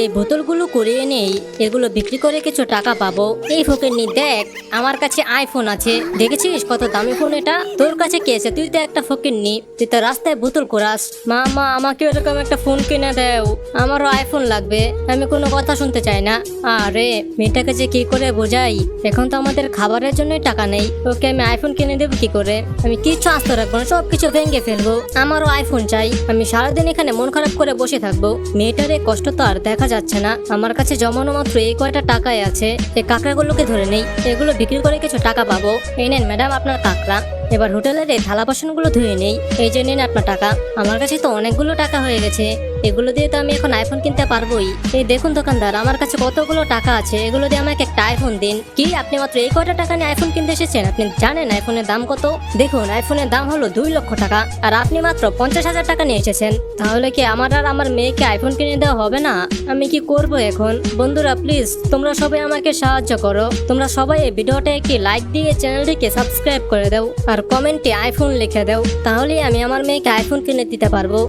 এই বোতলগুলো কুড়িয়ে নেই এগুলো বিক্রি করে কিছু টাকা পাবো। এই ফকিরনি দেখ, আমার কাছে আইফোন আছে। দেখেছিস কত দামি ফোন এটা? তোর কাছে কি আছে? তুই তো একটা ফকিরনি তুই তো রাস্তায় বোতল করাস। মা মা আমাকে এরকম একটা ফোন কিনে দেও। আমারও আইফোন লাগবে। আমি কোনো কথা শুনতে চাই না। আরে, মেয়েটাকে যে কি করে বোঝাই? এখন তো আমাদের খাবারের জন্যই টাকা নেই। ওকে আমি আইফোন কিনে দেবো কি করে? আমি কিচ্ছু আস্ত রাখব না সব কিছু ভেঙে ফেলব। আমারও আইফোন চাই। আমি সারাদিন এখানে মন খারাপ করে বসে থাকব। মেয়েটার কষ্ট তো আর দেখা যাচ্ছে না। আমার কাছে জমানো মাত্র এই কয়টা টাকাই আছে। এই কাঁকড়াগুলোকে ধরে নেই। এগুলো বিক্রি করে কিছু টাকা পাবো। এই নেন ম্যাডাম আপনার কাঁকড়া। এবার হোটেলের এই থালা বাসনগুলো ধুয়ে নেই, এই যে নিন আপনার টাকা। আমার কাছে তো অনেকগুলো টাকা হয়ে গেছে। এগুলো দিয়ে তো আমি এখন আইফোন কিনতে পারবোই। এই দেখুন দোকানদার, আমার কাছে কতগুলো টাকা আছে, এগুলো দিয়ে আমাকে একটা আইফোন দিন। কি, আপনি মাত্র এই কয়টা টাকা নিয়ে আইফোন কিনতে এসেছেন? আপনি জানেন আইফোনের দাম কত? দেখুন আইফোনের দাম হলো দুই লক্ষ টাকা, আর আপনি মাত্র পঞ্চাশ হাজার টাকা নিয়ে এসেছেন। তাহলে কি আমার আর আমার মেয়েকে আইফোন কিনে দেওয়া হবে না? আমি কি করব এখন? বন্ধুরা প্লিজ তোমরা সবাই আমাকে সাহায্য করো। তোমরা সবাই এই ভিডিওটা একটি লাইক দিয়ে চ্যানেলটিকে সাবস্ক্রাইব করে দাও। আর কমেন্টে আইফোন লিখে দাও। তাহলে আমি আমার মেয়েকে আইফোন কিনে দিতে পারব।